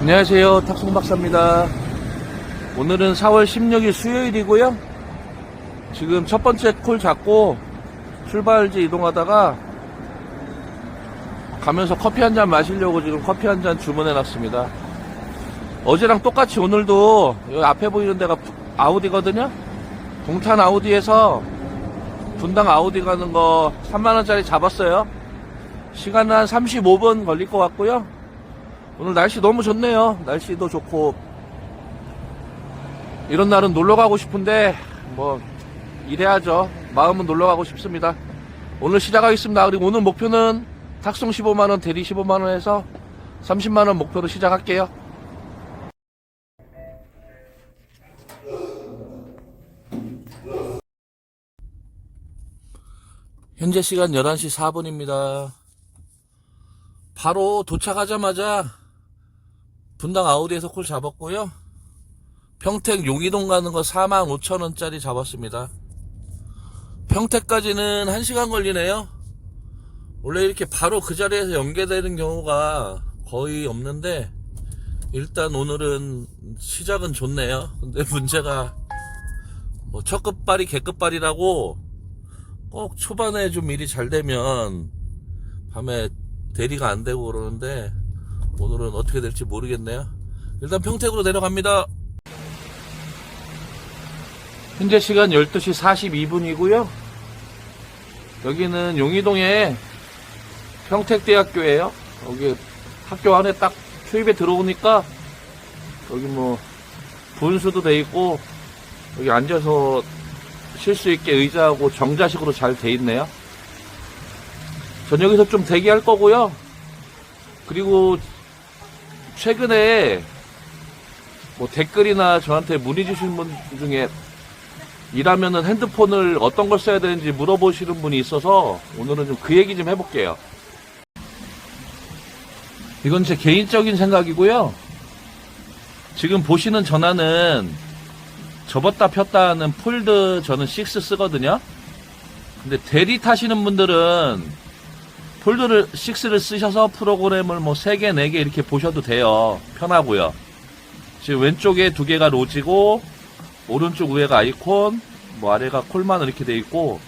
안녕하세요. 탁송 박사입니다. 오늘은 4월 16일 수요일이고요. 지금 첫 번째 콜 잡고 출발지 이동하다가 가면서 커피 한 잔 마시려고 지금 커피 한 잔 주문해 놨습니다. 어제랑 똑같이 오늘도 여기 앞에 보이는 데가 아우디거든요. 동탄 아우디에서 분당 아우디 가는 거 3만원짜리 잡았어요. 시간은 한 35분 걸릴 것 같고요. 오늘 날씨 너무 좋네요. 날씨도 좋고. 이런 날은 놀러 가고 싶은데, 뭐, 일해야죠. 마음은 놀러 가고 싶습니다. 오늘 시작하겠습니다. 그리고 오늘 목표는 탁송 15만 원, 대리 15만원 해서 30만 원 목표로 시작할게요. 현재 시간 11시 4분입니다. 바로 도착하자마자 분당 아우디에서 콜 잡았고요. 평택 용이동 가는 거 45,000원짜리 잡았습니다. 평택까지는 1시간 걸리네요. 원래 이렇게 바로 그 자리에서 연계되는 경우가 거의 없는데 일단 오늘은 시작은 좋네요. 근데 문제가 뭐 첫급발이 개급발이라고 꼭 초반에 좀 일이 잘 되면 밤에 대리가 안 되고 그러는데 오늘은 어떻게 될지 모르겠네요. 일단 평택으로 내려갑니다. 현재 시간 12시 42분이고요. 여기는 용의동에 평택대학교예요. 여기 학교 안에 딱 초입에 들어오니까 여기 뭐 분수도 돼 있고 여기 앉아서 쉴 수 있게 의자하고 정자식으로 잘 돼 있네요. 전 여기서 좀 대기할 거고요. 그리고 최근에 뭐 댓글이나 저한테 문의 주신 분 중에 일하면은 핸드폰을 어떤 걸 써야 되는지 물어보시는 분이 있어서 오늘은 좀 그 얘기 좀 해볼게요. 이건 제 개인적인 생각이고요. 지금 보시는 전화는 접었다 폈다 하는 폴드 저는 6 쓰거든요. 근데 대리 타시는 분들은 폴드를 6를 쓰셔서 프로그램을 뭐 3개, 4개 이렇게 보셔도 돼요. 편하고요. 지금 왼쪽에 두 개가 로지고 오른쪽 위에가 아이콘, 뭐 아래가 콜만 이렇게 돼 있고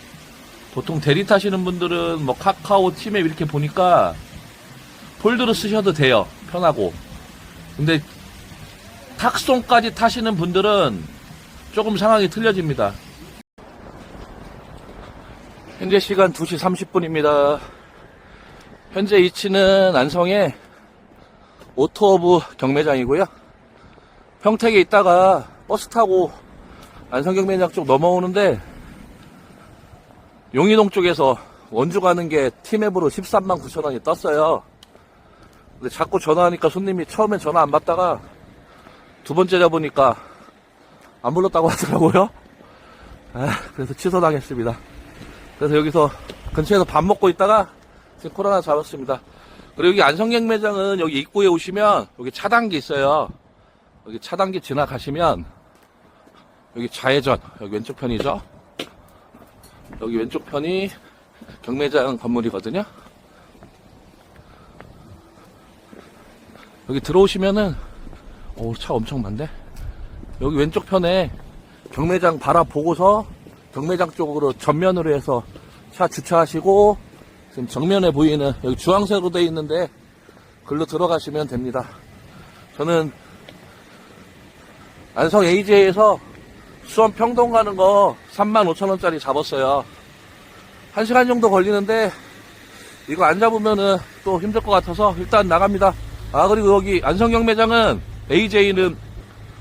보통 대리 타시는 분들은 뭐 카카오, 티맵 이렇게 보니까 폴드로 쓰셔도 돼요. 편하고. 근데 탁송까지 타시는 분들은 조금 상황이 틀려집니다. 현재 시간 2시 30분입니다. 현재 위치는 안성의 오토오브 경매장이고요. 평택에 있다가 버스 타고 안성 경매장 쪽 넘어오는데 용인동 쪽에서 원주 가는 게 티맵으로 13만 9천 원이 떴어요. 근데 자꾸 전화하니까 손님이 처음엔 전화 안 받다가 두 번째 잡으니까 안 불렀다고 하더라고요. 아, 그래서 취소당했습니다. 그래서 여기서 근처에서 밥 먹고 있다가 코로나 잡았습니다. 그리고 여기 안성경 매장은 여기 입구에 오시면 여기 차단기 있어요. 여기 차단기 지나가시면 여기 좌회전 여기 왼쪽 편이죠. 여기 왼쪽 편이 경매장 건물이거든요. 여기 들어오시면은 오, 차 엄청 많네. 여기 왼쪽 편에 경매장 바라보고서 경매장 쪽으로 전면으로 해서 차 주차하시고 지금 정면에 보이는 여기 주황색으로 되어 있는데 글로 들어가시면 됩니다. 저는 안성 AJ에서 수원 평동 가는 거 35,000원짜리 잡았어요. 1시간 정도 걸리는데 이거 안 잡으면은 또 힘들 것 같아서 일단 나갑니다. 아 그리고 여기 안성 경매장은 AJ는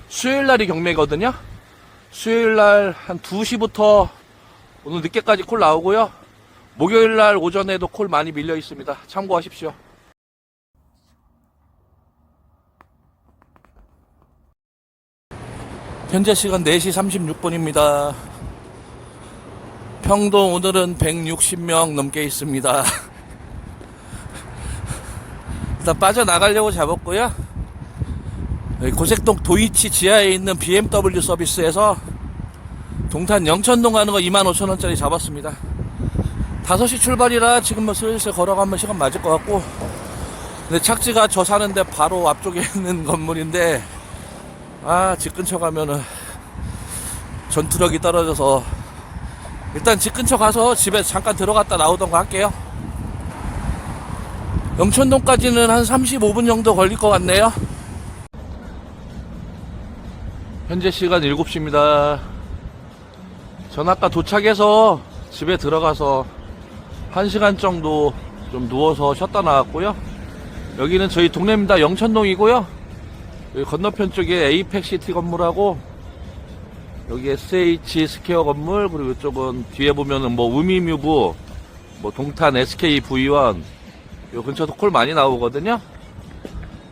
수요일 날이 경매거든요. 수요일 날 한 2시부터 오늘 늦게까지 콜 나오고요. 목요일 날 오전에도 콜 많이 밀려 있습니다. 참고하십시오. 현재 시간 4시 36분입니다. 평동 오늘은 160명 넘게 있습니다. 일단 빠져나가려고 잡았고요. 고색동 도이치 지하에 있는 BMW 서비스에서 동탄 영천동 가는 거 25,000원짜리 잡았습니다. 5시 출발이라 지금 뭐 슬슬 걸어가면 시간 맞을 것 같고. 근데 착지가 저 사는데 바로 앞쪽에 있는 건물인데 아 집 근처 가면은 전투력이 떨어져서. 일단 집 근처 가서 집에 잠깐 들어갔다 나오던가 할게요. 영천동까지는 한 35분 정도 걸릴 것 같네요. 현재 시간 7시입니다. 전 아까 도착해서 집에 들어가서 1시간 정도 좀 누워서 쉬었다 나왔고요. 여기는 저희 동네입니다. 영천동이고요. 여기 건너편 쪽에 에이펙 시티 건물하고 여기 SH 스퀘어 건물 그리고 이쪽은 뒤에 보면은 뭐 우미뮤브 뭐 동탄 SK V1 요 근처도 콜 많이 나오거든요.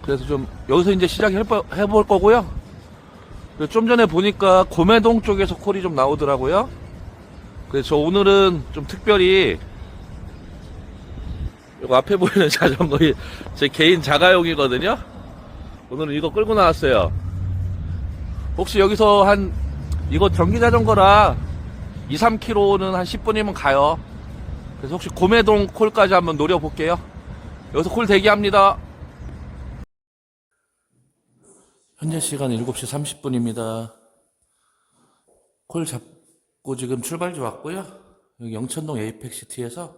그래서 좀 여기서 이제 시작해 볼 거고요. 그리고 좀 전에 보니까 고매동 쪽에서 콜이 좀 나오더라고요. 그래서 저 오늘은 좀 특별히 요거 앞에 보이는 자전거 제 개인 자가용이거든요 오늘은 이거 끌고 나왔어요 혹시 여기서 한 이거 전기 자전거라 2, 3km는 한 10분이면 가요. 그래서 혹시 고매동 콜까지 한번 노려볼게요. 여기서 콜 대기합니다. 현재 시간 7시 30분입니다. 콜 잡고 지금 출발지 왔고요. 여기 영천동 에이펙시티에서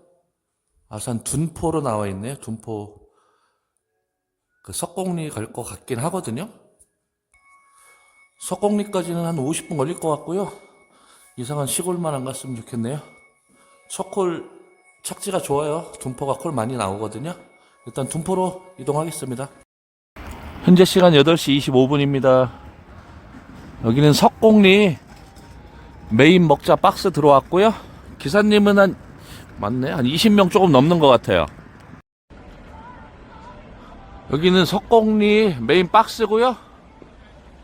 아산 둔포로 나와 있네요. 둔포 그 석공리 갈 것 같긴 하거든요. 석공리까지는 한 50분 걸릴 것 같고요. 이상한 시골만 안 갔으면 좋겠네요. 첫콜 착지가 좋아요. 둔포가 콜 많이 나오거든요. 일단 둔포로 이동하겠습니다. 현재 시간 8시 25분입니다. 여기는 석공리 메인 먹자 박스 들어왔고요. 기사님은 한 맞네 한 20명 조금 넘는 것 같아요. 여기는 석공리 메인 박스고요.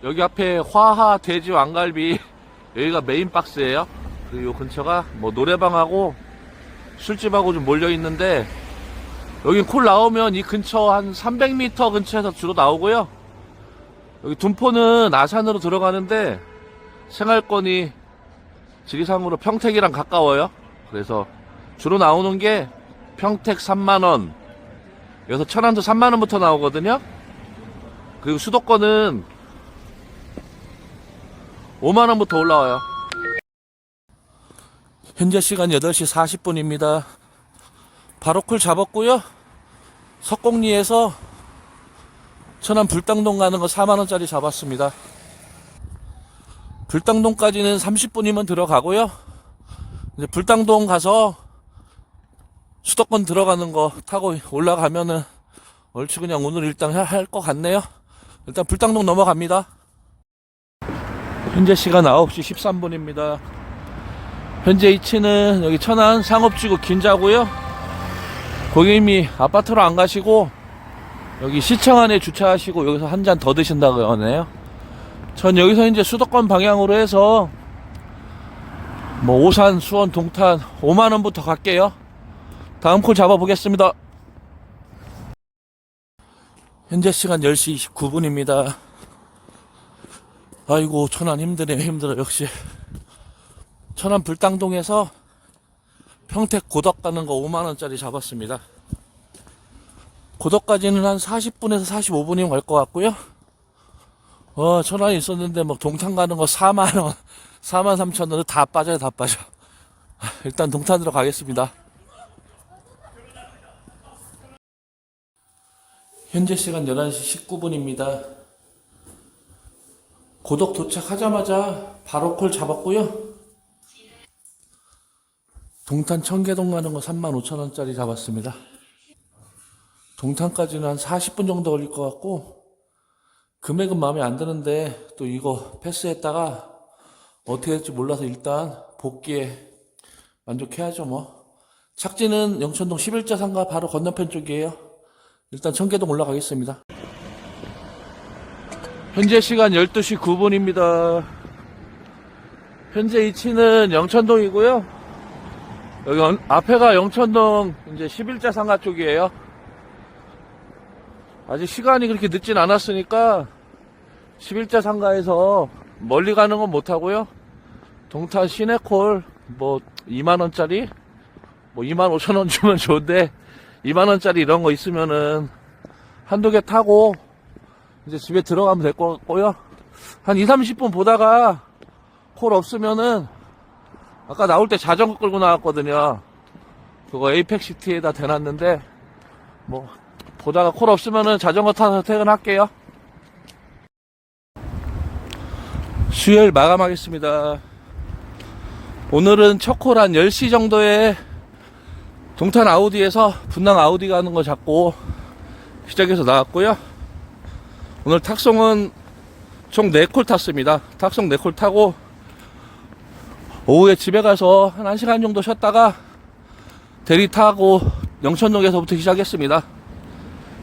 여기 앞에 화하 돼지 왕갈비 여기가 메인 박스예요. 그리고 요 근처가 뭐 노래방하고 술집하고 좀 몰려 있는데 여기 콜 나오면 이 근처 한 300m 근처에서 주로 나오고요. 여기 둔포는 아산으로 들어가는데 생활권이 지리상으로 평택이랑 가까워요. 그래서 주로 나오는 게 평택 3만원, 여기서 천안도 3만원부터 나오거든요. 그리고 수도권은 5만원부터 올라와요. 현재 시간 8시 40분입니다. 바로 콜 잡았고요. 석공리에서 천안 불당동 가는 거 4만원짜리 잡았습니다. 불당동까지는 30분이면 들어가고요. 이제 불당동 가서 수도권 들어가는 거 타고 올라가면은 얼추 그냥 오늘 일단 할 것 같네요. 일단 불당동 넘어갑니다. 현재 시간 9시 13분입니다. 현재 위치는 여기 천안 상업지구 긴자고요. 고객님이 아파트로 안 가시고 여기 시청 안에 주차하시고 여기서 한 잔 더 드신다고 하네요. 전 여기서 이제 수도권 방향으로 해서 뭐 오산, 수원, 동탄 5만 원부터 갈게요. 다음 콜 잡아보겠습니다. 현재 시간 10시 29분입니다. 아이고 천안 힘드네 힘들어 역시. 천안 불당동에서 평택 고덕 가는 거 5만원짜리 잡았습니다. 고덕까지는 한 40분에서 45분이면 갈 것 같고요. 어 천안에 있었는데 뭐 동탄 가는 거 4만원 4만 3천원 다 빠져요 다 빠져. 일단 동탄으로 가겠습니다 현재 시간 11시 19분입니다 고덕 도착하자마자 바로 콜 잡았고요. 동탄 청계동 가는 거 35,000원짜리 잡았습니다. 동탄까지는 한 40분 정도 걸릴 것 같고 금액은 마음에 안 드는데 또 이거 패스했다가 어떻게 될지 몰라서 일단 복귀에 만족해야죠 뭐. 착지는 영천동 11자 상가 바로 건너편 쪽이에요. 일단 청계동 올라가겠습니다. 현재 시간 12시 9분입니다. 현재 위치는 영천동이고요. 여기 언- 앞에가 영천동 이제 11자 상가 쪽이에요. 아직 시간이 그렇게 늦진 않았으니까 11자 상가에서 멀리 가는 건 못하고요. 동탄 시내콜 뭐 2만원짜리 뭐 2만 5천원 주면 좋은데 2만원짜리 이런 거 있으면은 한두 개 타고 이제 집에 들어가면 될 거고요. 한 2, 30분 보다가 콜 없으면은 아까 나올 때 자전거 끌고 나왔거든요. 그거 에이펙 시티에다 대놨는데 뭐 보다가 콜 없으면은 자전거 타서 퇴근할게요. 수요일 마감하겠습니다. 오늘은 첫콜한 10시 정도에 동탄 아우디에서 분당 아우디 가는 거 잡고 시작해서 나왔고요. 오늘 탁송은 총 4콜 탔습니다. 탁송 4콜 타고 오후에 집에 가서 한 1시간 정도 쉬었다가 대리 타고 영천동에서부터 시작했습니다.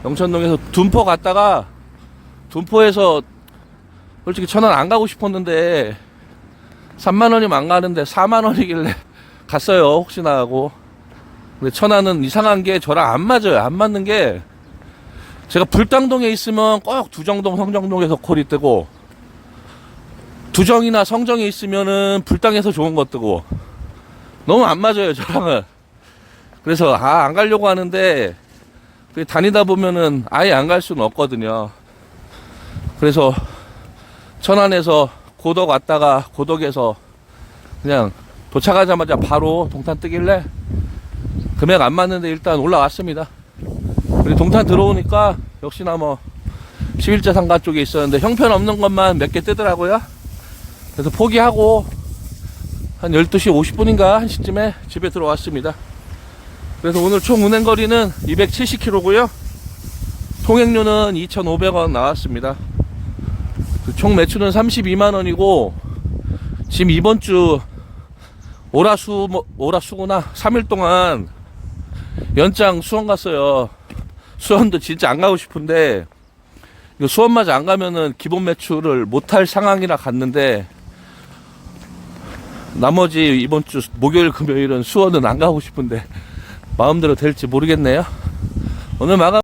영천동에서 둔포 갔다가 둔포에서 솔직히 천안 안 가고 싶었는데 3만 원이면 안 가는데 4만 원이길래 갔어요. 혹시나 하고. 근데 천안은 이상한 게 저랑 안 맞아요. 안 맞는 게 제가 불당동에 있으면 꼭 두정동, 성정동에서 콜이 뜨고 두정이나 성정에 있으면은 불당에서 좋은 거 뜨고 너무 안 맞아요. 저랑은. 그래서 아 안 가려고 하는데 그 다니다 보면은 아예 안 갈 수는 없거든요. 그래서 천안에서 고덕 왔다가 고덕에서 그냥 도착하자마자 바로 동탄 뜨길래 금액 안 맞는데 일단 올라왔습니다. 그리고 동탄 들어오니까 역시나 뭐 11자 상가 쪽에 있었는데 형편없는 것만 몇 개 뜨더라고요. 그래서 포기하고 한 12시 50분인가 1시쯤에 집에 들어왔습니다. 그래서 오늘 총 운행 거리는 270km고요. 통행료는 2,500원 나왔습니다. 그총 매출은 32만 원이고 지금 이번 주 오라수 뭐, 오라수구나 3일 동안 연장 수원 갔어요. 수원도 진짜 안 가고 싶은데 수원마저 안 가면은 기본 매출을 못할 상황이라 갔는데 나머지 이번 주 목요일 금요일은 수원은 안 가고 싶은데 마음대로 될지 모르겠네요. 오늘 마감